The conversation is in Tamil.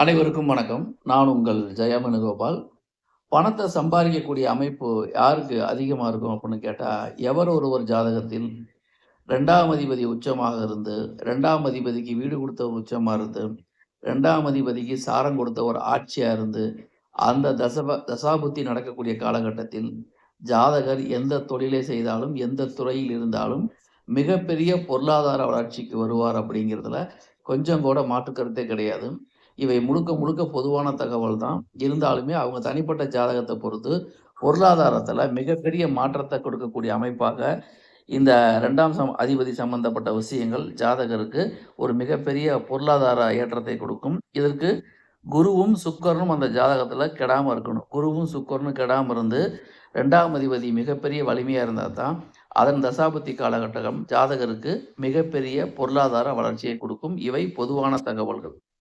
அனைவருக்கும் வணக்கம். நான் உங்கள் ஜெயமனுகோபால் பணத்தை சம்பாதிக்கக்கூடிய அமைப்பு யாருக்கு அதிகமாக இருக்கும் அப்படின்னு கேட்டால் எவர் ஒருவர் ஜாதகத்தில் ரெண்டாம் அதிபதி உச்சமாக இருந்து, ரெண்டாம் அதிபதிக்கு வீடு கொடுத்த உச்சமாக இருந்து, ரெண்டாம் அதிபதிக்கு சாரம் கொடுத்தவர் ஆட்சியாக இருந்து, அந்த தசப தசாபுத்தி நடக்கக்கூடிய காலகட்டத்தில், ஜாதகர் எந்த தொழிலை செய்தாலும், எந்த துறையில் இருந்தாலும், மிகப்பெரிய பொருளாதார வளர்ச்சிக்கு வருவார் அப்படிங்கிறதுல கொஞ்சம் கூட மாற்று கருத்தே கிடையாது. இவை முழுக்க முழுக்க பொதுவான தகவல் தான். இருந்தாலுமே அவங்க தனிப்பட்ட ஜாதகத்தை பொறுத்து, பொருளாதாரத்தில் மிகப்பெரிய மாற்றத்தை கொடுக்கக்கூடிய அமைப்பாக, இந்த ரெண்டாம் சம் அதிபதி சம்பந்தப்பட்ட விஷயங்கள் ஜாதகருக்கு ஒரு மிகப்பெரிய பொருளாதார ஏற்றத்தை கொடுக்கும். இதற்கு குருவும், சுக்கரனும் அந்த ஜாதகத்தில் கெடாமல் இருக்கணும். குருவும், சுக்கரனும் கெடாமல் இருந்து, ரெண்டாம் அதிபதி மிகப்பெரிய வலிமையாக இருந்தால் தான், அதன் தசாபுத்தி காலகட்டம் ஜாதகருக்கு மிகப்பெரிய பொருளாதார வளர்ச்சியை கொடுக்கும் இவை பொதுவான தகவல்கள்.